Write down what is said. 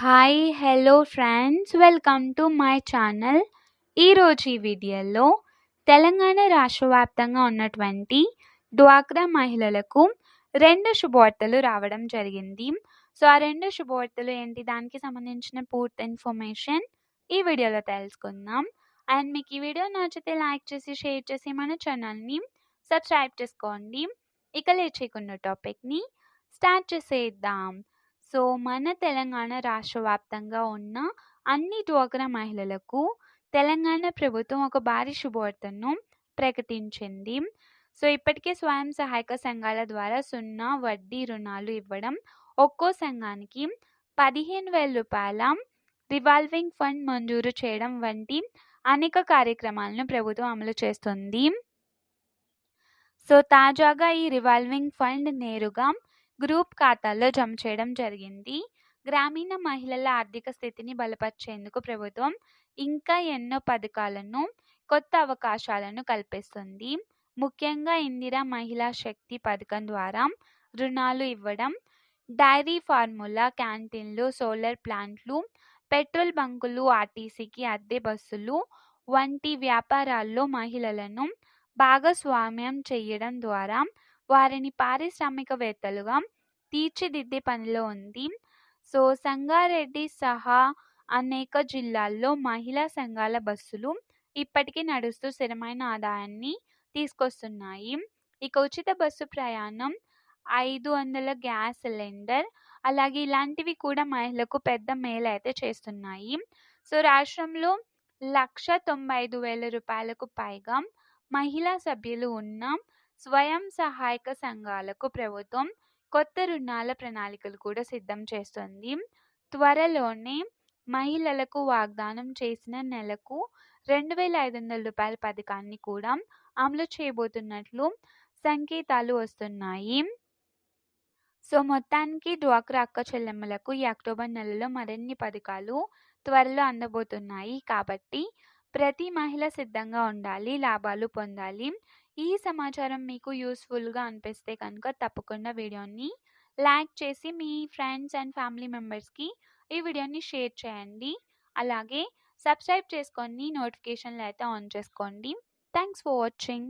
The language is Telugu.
Hi hello friends welcome to my channel ఈరోజు ఈ వీడియోలో తెలంగాణ రాష్ట్ర వ్యాప్తంగా ఉన్నటువంటి డ్వాక్రా మహిళలకు రెండు శుభవార్తలు రావడం జరిగింది. సో ఆ రెండు శుభవార్తలు ఏంటి? దానికి సంబంధించిన పూర్తి ఇన్ఫర్మేషన్ ఈ వీడియోలో తెలుసుకుందాం. అండ్ మీకు ఈ వీడియో నచ్చితే లైక్ చేసి షేర్ చేసి మన ఛానల్ని సబ్స్క్రైబ్ చేసుకోండి. ఇక లేచేకున్న టాపిక్ని స్టార్ట్ చేసేద్దాం. సో మన తెలంగాణ రాష్ట్ర వ్యాప్తంగా ఉన్న అన్ని డ్వాక్రా మహిళలకు తెలంగాణ ప్రభుత్వం ఒక భారీ శుభవార్తను ప్రకటించింది. సో ఇప్పటికే స్వయం సహాయక సంఘాల ద్వారా సున్నా వడ్డీ రుణాలు ఇవ్వడం ఒక్కో సంఘానికి పదిహేను వేల రూపాయల రివాల్వింగ్ ఫండ్ మంజూరు చేయడం వంటి అనేక కార్యక్రమాలను ప్రభుత్వం అమలు చేస్తుంది. సో తాజాగా ఈ రివాల్వింగ్ ఫండ్ నేరుగా గ్రూప్ ఖాతాల్లో జమ చేయడం జరిగింది. గ్రామీణ మహిళల ఆర్థిక స్థితిని బలపరిచేందుకు ప్రభుత్వం ఇంకా ఎన్నో పథకాలను కొత్త అవకాశాలను కల్పిస్తుంది. ముఖ్యంగా ఇందిరా మహిళా శక్తి పథకం ద్వారా రుణాలు ఇవ్వడం డైరీ ఫార్ములా క్యాంటీన్లు సోలార్ ప్లాంట్లు పెట్రోల్ బంకులు ఆర్టీసీకి అద్దె బస్సులు వంటి వ్యాపారాల్లో మహిళలను భాగస్వామ్యం చేయడం ద్వారా వారిని పారిశ్రామికవేత్తలుగా తీర్చిదిద్దే పనిలో ఉంది. సో సంగారెడ్డి సహా అనేక జిల్లాల్లో మహిళా సంఘాల బస్సులు ఇప్పటికీ నడుస్తూ స్థిరమైన ఆదాయాన్ని తీసుకొస్తున్నాయి. ఇక ఉచిత బస్సు ప్రయాణం ఐదు వందల గ్యాస్ సిలిండర్ అలాగే ఇలాంటివి కూడా మహిళలకు పెద్ద మేలు అయితే చేస్తున్నాయి. సో రాష్ట్రంలో లక్ష తొంభై ఐదు వేల రూపాయలకు పైగా మహిళా సభ్యులు ఉన్న స్వయం సహాయక సంఘాలకు ప్రభుత్వం కొత్త రుణాల ప్రణాళికలు కూడా సిద్ధం చేస్తుంది. త్వరలోనే మహిళలకు వాగ్దానం చేసిన నెలకు రెండు వేల ఐదు వందల రూపాయల పథకాన్ని కూడా అమలు చేయబోతున్నట్లు సంకేతాలు వస్తున్నాయి. సో మొత్తానికి డ్వాక్రా అక్క చెల్లెమ్మలకు ఈ అక్టోబర్ నెలలో మరిన్ని పథకాలు త్వరలో అందబోతున్నాయి. కాబట్టి ప్రతి మహిళ సిద్ధంగా ఉండాలి లాభాలు పొందాలి. ఈ సమాచారం మీకు యూస్ఫుల్గా అనిపిస్తే కనుక తప్పకుండా వీడియోని లైక్ చేసి మీ ఫ్రెండ్స్ అండ్ ఫ్యామిలీ మెంబర్స్కి ఈ వీడియోని షేర్ చేయండి. అలాగే సబ్స్క్రైబ్ చేసుకొని నోటిఫికేషన్లు అయితే ఆన్ చేసుకోండి. Thanks for watching.